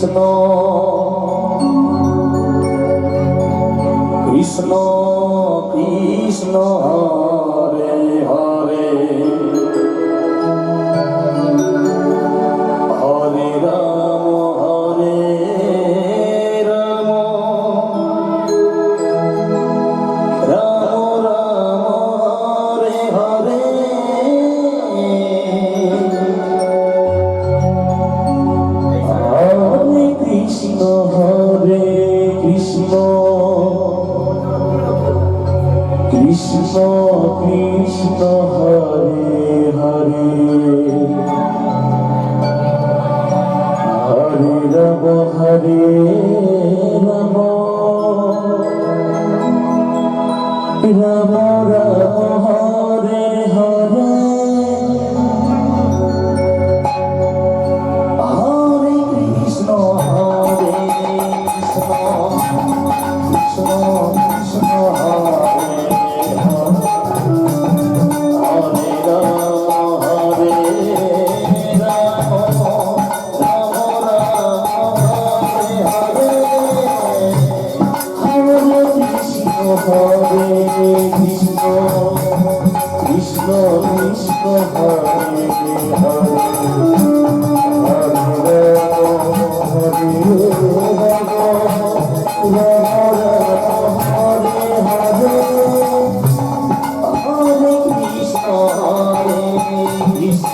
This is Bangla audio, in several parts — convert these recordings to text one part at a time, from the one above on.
কৃষ্ণ। কৃষ্ণ কৃষ্ণ। কৃষ্ণ কৃষ্ণ হরে হরে।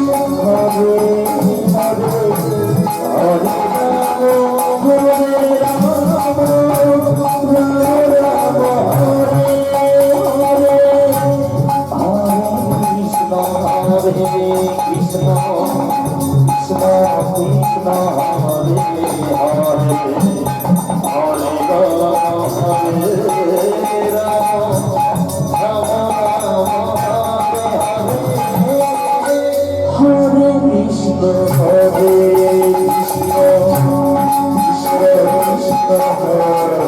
Oh, Oh,